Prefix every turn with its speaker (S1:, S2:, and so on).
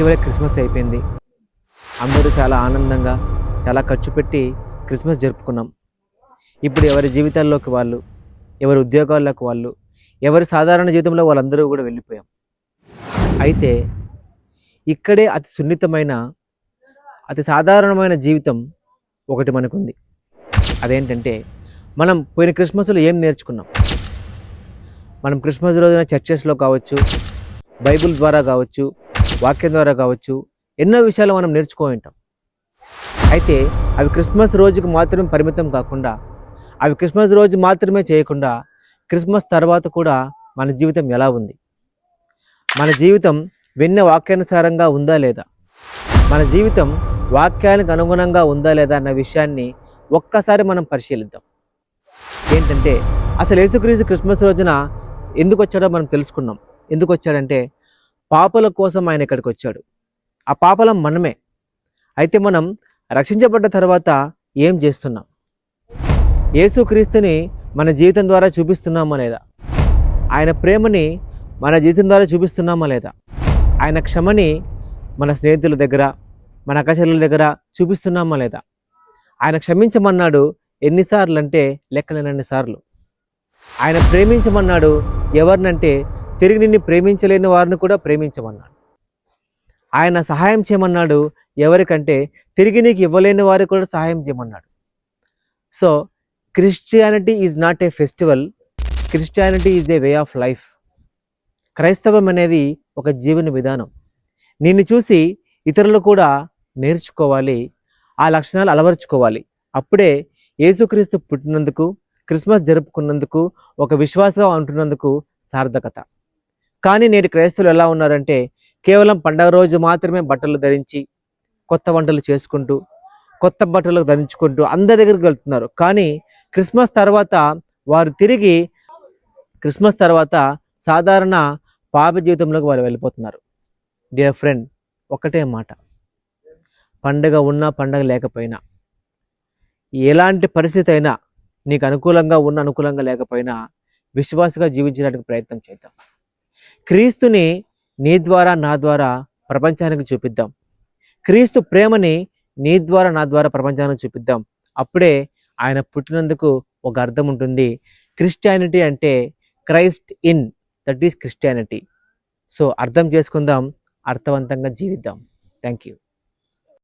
S1: ఇటీవల క్రిస్మస్ అయిపోయింది. అందరూ చాలా ఆనందంగా చాలా ఖర్చు పెట్టి క్రిస్మస్ జరుపుకున్నాం. ఇప్పుడు ఎవరి జీవితాల్లోకి వాళ్ళు ఎవరి ఉద్యోగాల్లోకి వాళ్ళు ఎవరి సాధారణ జీవితంలో వాళ్ళందరూ కూడా వెళ్ళిపోయాం. అయితే ఇక్కడే అతి సున్నితమైన అతి సాధారణమైన జీవితం ఒకటి మనకుంది. అదేంటంటే మనం పోయిన క్రిస్మస్లో ఏం నేర్చుకున్నాం? మనం క్రిస్మస్ రోజున చర్చెస్లో కావచ్చు బైబిల్ ద్వారా కావచ్చు వాక్యం ద్వారా కావచ్చు ఎన్నో విషయాలు మనం నేర్చుకో ఉంటాం. అయితే అవి క్రిస్మస్ రోజుకు మాత్రమే పరిమితం కాకుండా అవి క్రిస్మస్ రోజు మాత్రమే చేయకుండా క్రిస్మస్ తర్వాత కూడా మన జీవితం ఎలా ఉంది? మన జీవితం విన్న వాక్యానుసారంగా ఉందా లేదా? మన జీవితం వాక్యానికి అనుగుణంగా ఉందా లేదా అన్న విషయాన్ని ఒక్కసారి మనం పరిశీలిద్దాం. ఏంటంటే అసలు యేసుక్రీస్తు క్రిస్మస్ రోజున ఎందుకు వచ్చాడో మనం తెలుసుకున్నాం. ఎందుకు వచ్చాడంటే పాపల కోసం ఆయన ఇక్కడికి వచ్చాడు. ఆ పాపలం మనమే. అయితే మనం రక్షించబడ్డ తర్వాత ఏం చేస్తున్నాం? యేసుక్రీస్తుని మన జీవితం ద్వారా చూపిస్తున్నామా లేదా? ఆయన ప్రేమని మన జీవితం ద్వారా చూపిస్తున్నామా లేదా? ఆయన క్షమని మన స్నేహితుల దగ్గర మన అక్కచెల్లెల దగ్గర చూపిస్తున్నామా లేదా? ఆయన క్షమించమన్నాడు ఎన్నిసార్లు అంటే లెక్కలేనన్ని సార్లు. ఆయన ప్రేమించమన్నాడు ఎవరినంటే తిరిగి నిన్ను ప్రేమించలేని వారిని కూడా ప్రేమించమన్నాడు. ఆయన సహాయం చేయమన్నాడు ఎవరికంటే తిరిగి నీకు ఇవ్వలేని వారికి కూడా సహాయం చేయమన్నాడు. So Christianity is not a festival Christianity is a way of life క్రైస్తవం అనేది ఒక జీవన విధానం. నిన్ను చూసి ఇతరులు కూడా నేర్చుకోవాలి ఆ లక్షణాలు అలవరుచుకోవాలి. అప్పుడే యేసుక్రీస్తు పుట్టినందుకు క్రిస్మస్ జరుపుకున్నందుకు ఒక విశ్వాసంగా ఉంటున్నందుకు సార్థకత. కానీ నేటి క్రైస్తవులు ఎలా ఉన్నారంటే కేవలం పండగ రోజు మాత్రమే బట్టలు ధరించి కొత్త వంటలు చేసుకుంటూ కొత్త బట్టలు ధరించుకుంటూ అందరి దగ్గరికి వెళ్తున్నారు. కానీ క్రిస్మస్ తర్వాత వారు తిరిగి క్రిస్మస్ తర్వాత సాధారణ పాప జీవితంలోకి వారు వెళ్ళిపోతున్నారు. డియర్ ఫ్రెండ్ ఒకటే మాట. పండగ ఉన్నా పండగ లేకపోయినా ఎలాంటి పరిస్థితి అయినా నీకు అనుకూలంగా ఉన్న అనుకూలంగా లేకపోయినా విశ్వాసగా జీవించడానికి ప్రయత్నం చేద్దాం. క్రీస్తుని నీ ద్వారా నా ద్వారా ప్రపంచానికి చూపిద్దాం. క్రీస్తు ప్రేమని నీ ద్వారా నా ద్వారా ప్రపంచానికి చూపిద్దాం. అప్పుడే ఆయన పుట్టినందుకు ఒక అర్థం ఉంటుంది. క్రిస్టియానిటీ అంటే Christ in that is Christianity. So అర్థం చేసుకుందాం అర్థవంతంగా జీవిద్దాం. Thank you.